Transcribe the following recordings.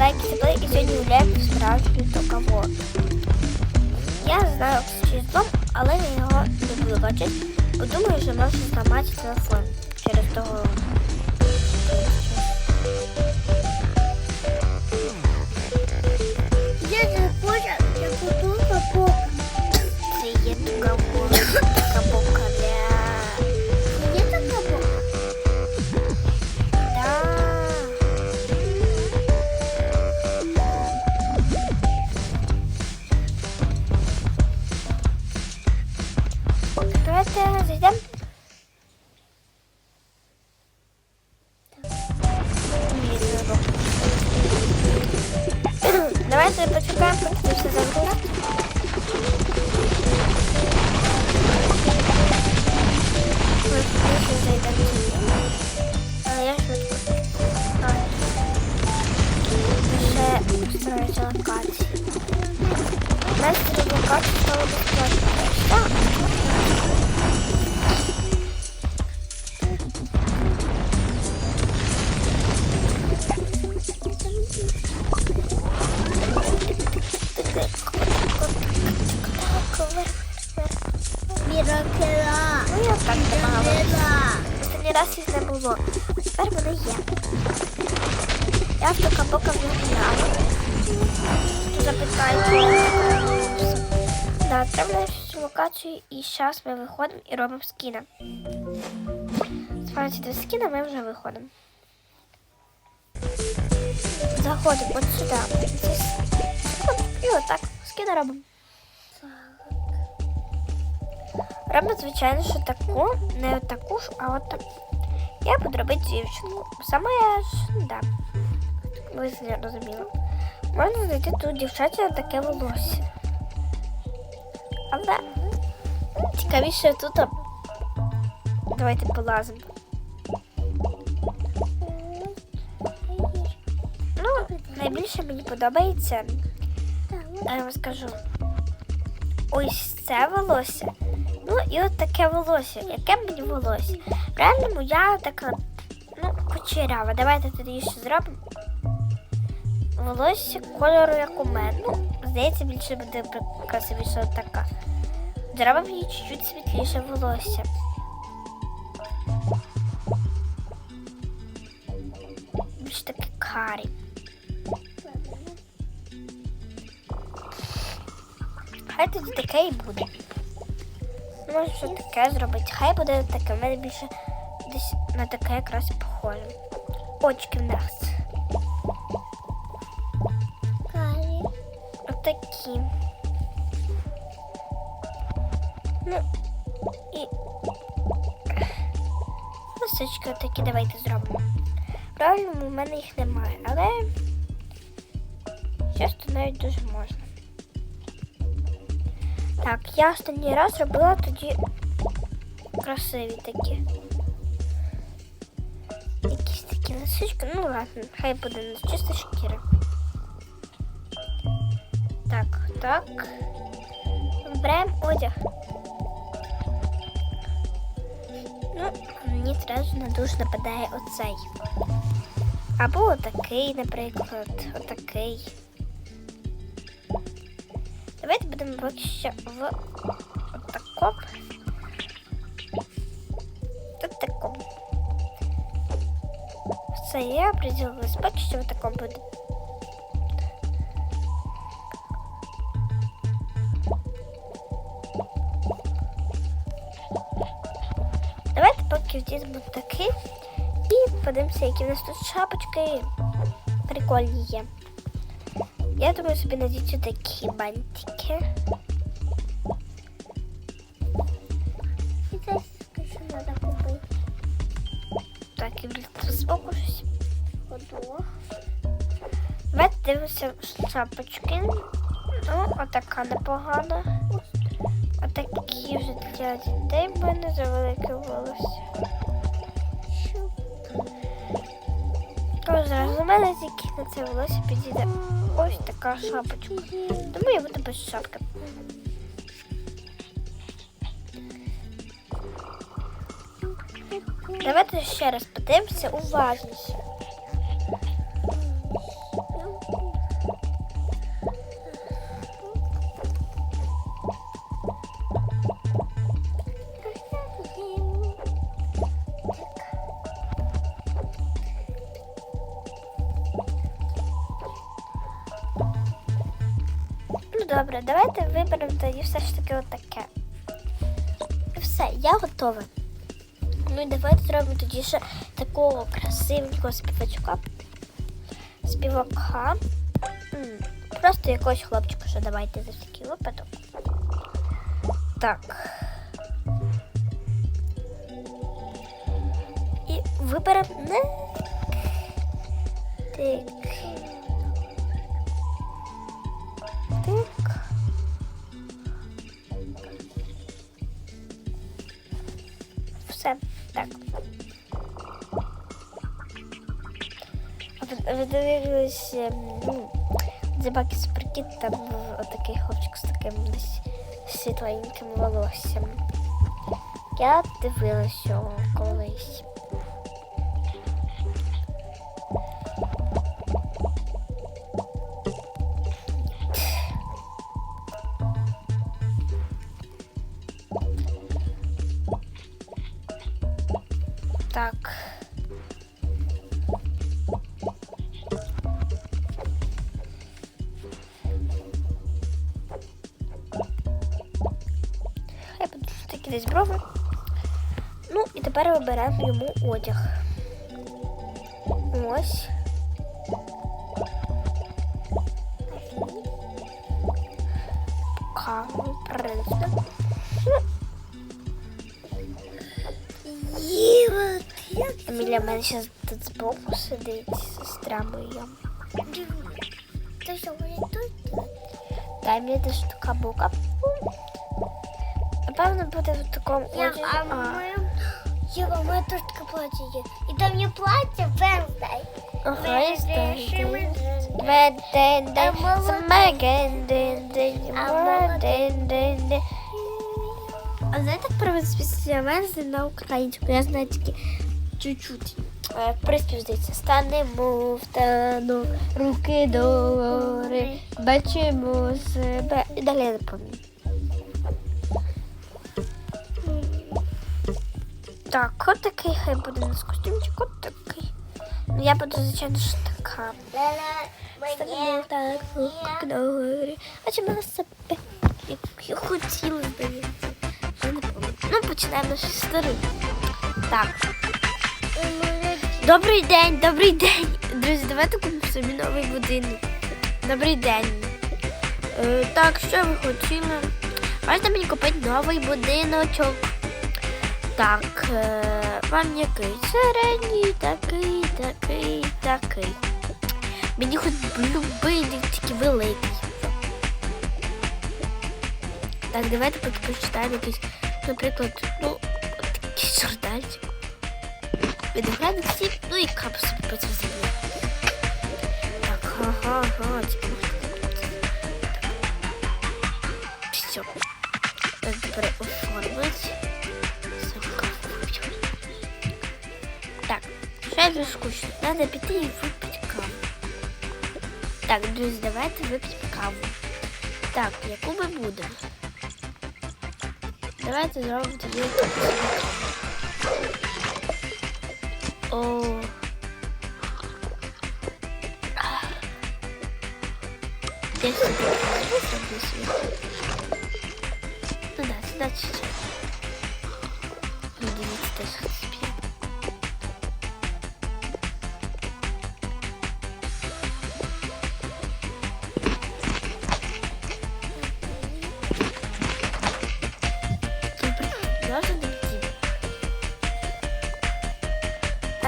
лайки забили и сегодня гуляємо в справжній договор. Я знаю через дом, але я його не буду бачити, бо думаю, що можу зламати телефон через того. Давайте почекаємо, поки це все загрузить. Так Да, треба локацію і зараз ми виходимо і робимо скіна. З до скіна ми вже виходимо. Заходимо от сюди. І отак. Скіна робимо. Робимо, звичайно, що таку, не таку ж, а от таку. Я буду робити дівчинку. Сама я ж, да. Ви не розуміли. Можна знайти тут дівчаче таке волосся. Але цікавіше тут. Давайте полазимо. Ну, найбільше мені подобається, я вам скажу. Ось це волосся. Ну і от таке волосся. Яке мені волосся? В реальному я така, ну, кучерява. Давайте тоді ще зробимо. Волосся кольору, як у мене. Ну, здається, більше буде красивіше така. Зробимо їй чуть-чуть світліше волосся. Більш таке карі. Хай тоді таке і буде. Може, що таке зробити. Хай буде таке. В мене більше десь на таке якраз похоже. Очки в нас. Отакі. Ну, і носочки отакі давайте зробимо. Правильно, у мене їх немає, але часто навіть дуже можна. Так, я останній раз робила тоді красиві такі. Якісь такі носочки. Ну ладно, хай буде з чисто шкіри. Так, так. Вбираємо одяг. Ну, мені одразу на душ нападає оцей. Або отакий, наприклад, отакий. Давайте будемо поки що в отакому. От такому. Все, я определилась. Поки що в такому буде. Поки вдінемо такий і подивимося, які в нас тут шапочки прикольні є. Я думаю, собі надіти такі бантики. І це що треба купити. Так, і влітку збоку щось. Ходу. Давайте дивимося шапочки. Ну, отака непогана. Отакі вже для дітей в мене за велике волосся. Ось зараз у мене тільки на це волосся підійде ось така шапочка. Тому я буду без шапки. Давайте ще раз подивимося уважніше. Добре, давайте виберемо тоді все ж таки отаке. Все, я готова. Ну і давайте зробимо тоді ще такого красивенького співачка. Співака. Просто якогось хлопчика, що давайте за такий випадок. Так. І виберемо. Так. Так. Ви- Ви дивились, ем, ну, Дзебаки Суперкіт, там був отакий хлопчик з таким десь світленьким волоссям. Я дивилась його колись. Так. десь брови. Ну і тепер виберемо йому одяг. Ось. Каву, принципі. Єва, як Емілія в мене зараз тут збоку сидить, сестра моя. ти що вони тут? Дай мені теж така бука. Напевно, буде в такому одязі. а моя... Єва, у мене теж таке плаття є. І там є плаття ден. А знаєте, як переводиться після Вензи на українську? Я знаю тільки чуть-чуть. Е, Приспів здається. Станемо в тану, руки догори, бачимо себе. І далі я не пам'ятаю. Так, от такий хай буде у нас костюмчик, от такий. Ну, я буду, звичайно, ж така. Так, руки догори, бачимо себе, я хотіла, здається. Ну, починаємо з старий. Так. Добрий день, добрий день. Друзі, давайте купимо собі новий будинок. Добрий день. Е, так, що ви хотіли? Можна мені купити новий будиночок. Так, е, вам який? Середній, такий, такий, такий. Мені хоч любий, тільки великий. Так, давайте почитаємо якийсь, наприклад, ну, такий журнальчик. Виноградник всі, ну і капусу по землі. Так, ага, ага, типу. ще вже скучно. Треба піти і випити каву. Так, друзі, давайте випити каву. Так, яку ми будемо? Давайте зробимо тоді таку собі каву. О. Десь тут записую. Ну да, сюда чуть-чуть. Ну, дивіться, теж хтось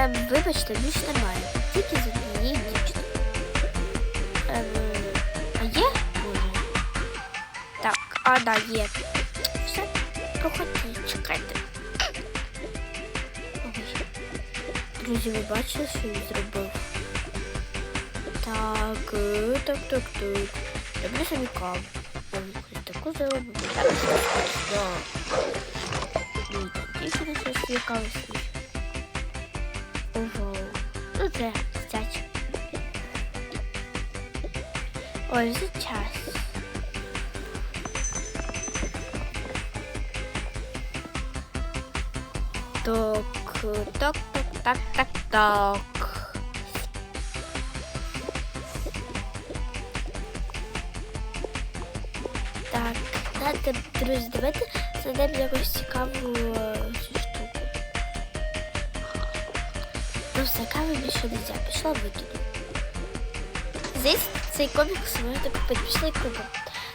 Ем, вибачте, більш немає. Тільки з однієї дівчини. Ем, а є? Може? Так, а, да, є. Все, проходьте, чекайте. Друзі, ви бачили, що він зробив? Так, е, так, так, так. Люблю собі каву. Таку зробив. Так, все. Ну, і так, дівчина щось. Ого. Ну це стяч. Ой, вже час. Так, так, так, так, так, так. Знаєте, друзі, давайте знайдемо якусь цікаву все, кави більше не можна. Пішла викину. Здесь цей комікс можна купити. Пішли купимо.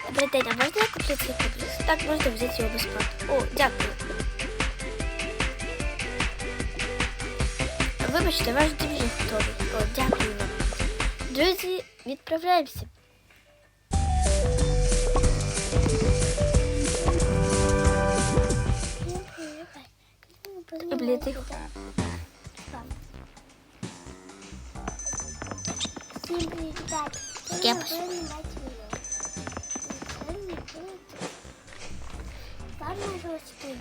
Добрий день, а можна я куплю цей комікс? Так, можна взяти його безплатно. О, дякую. Вибачте, ваш дім вже готовий. О, дякую вам. Друзі, відправляємося. Блін, тихо. Я пос- Ладно, уже спину.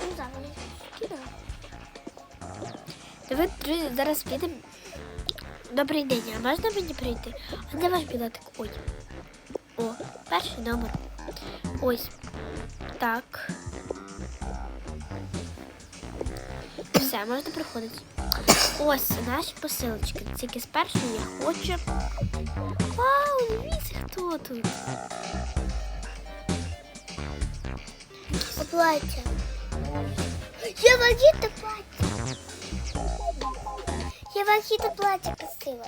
Ну, зараз я скидаю. Давай, друзі, зараз підемо. Добрий день, а можна мені прийти? А де ваш білетик? Ой. О, перший номер. Ось. Так. Все, можна приходити. Ось наші посилочки. Тільки спершу я хочу. Вау, дивіться, хто тут. Плаття. Я вагіта плаття. Я вагіта плаття красиве.